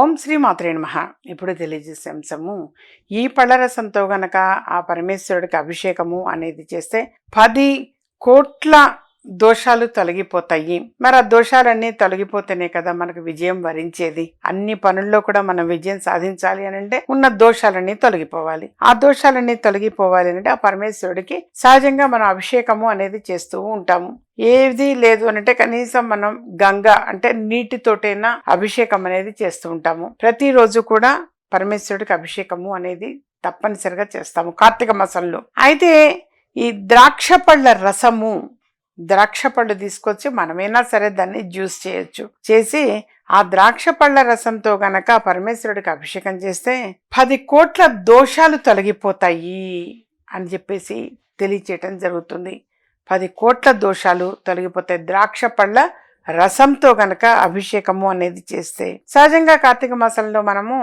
ఓం శ్రీ మాత్రే నమ. ఇప్పుడు తెలియజేసే అంశము ఈ పళ్ళరసంతో గనక ఆ పరమేశ్వరుడికి అభిషేకము అనేది చేస్తే పది కోట్ల దోషాలు తొలగిపోతాయి. మరి ఆ దోషాలన్నీ తొలగిపోతేనే కదా మనకు విజయం వరించేది. అన్ని పనుల్లో కూడా మనం విజయం సాధించాలి అని అంటే ఉన్న దోషాలన్నీ తొలగిపోవాలి. ఆ దోషాలన్నీ తొలగిపోవాలి అంటే ఆ పరమేశ్వరుడికి సహజంగా మనం అభిషేకము అనేది చేస్తూ ఉంటాము. ఏది లేదు అంటే కనీసం మనం గంగ అంటే నీటితోటైనా అభిషేకం అనేది చేస్తూ ఉంటాము. ప్రతిరోజు కూడా పరమేశ్వరుడికి అభిషేకము అనేది తప్పనిసరిగా చేస్తాము కార్తీక మాసంలో. అయితే ఈ ద్రాక్ష పళ్ళ రసము ద్రాక్ష పళ్ళు తీసుకొచ్చి మనమైనా సరే దాన్ని జ్యూస్ చేయొచ్చు. చేసి ఆ ద్రాక్ష పళ్ళ రసంతో గనక పరమేశ్వరుడికి అభిషేకం చేస్తే పది కోట్ల దోషాలు తొలగిపోతాయి అని చెప్పేసి తెలియచేయటం జరుగుతుంది. పది కోట్ల దోషాలు తొలగిపోతాయి. ద్రాక్ష పళ్ళ రసంతో గనక అభిషేకము అనేది చేస్తే సహజంగా కార్తీక మాసంలో మనము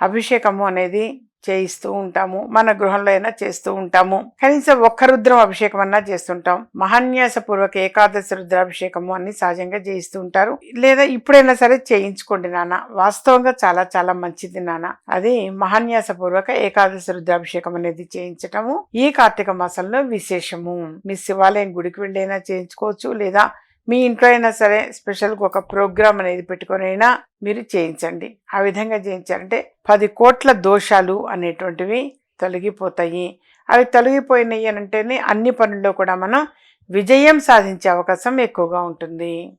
అభిషేకము అనేది చేయిస్తూ ఉంటాము. మన గృహంలో అయినా చేస్తూ ఉంటాము. కనీసం ఒక్క రుద్రం అభిషేకం అన్నా చేస్తుంటాం. మహాన్యాస పూర్వక ఏకాదశి రుద్రాభిషేకము అన్ని సహజంగా చేయిస్తూ ఉంటారు. లేదా ఇప్పుడైనా సరే చేయించుకోండి నాన్న. వాస్తవంగా చాలా చాలా మంచిది నాన్న. అది మహాన్యాస పూర్వక ఏకాదశి రుద్రాభిషేకం అనేది చేయించటము ఈ కార్తీక మాసంలో విశేషము. మీ శివాలయం గుడికి వెళ్ళైనా చేయించుకోవచ్చు. లేదా మీ ఇంట్లో అయినా సరే స్పెషల్గా ఒక ప్రోగ్రామ్ అనేది పెట్టుకొని అయినా మీరు చేయించండి. ఆ విధంగా చేయించారంటే పది కోట్ల దోషాలు అనేటువంటివి తొలగిపోతాయి. అవి తొలగిపోయినాయి అని అంటేనే అన్ని పనుల్లో కూడా మనం విజయం సాధించే అవకాశం ఎక్కువగా ఉంటుంది.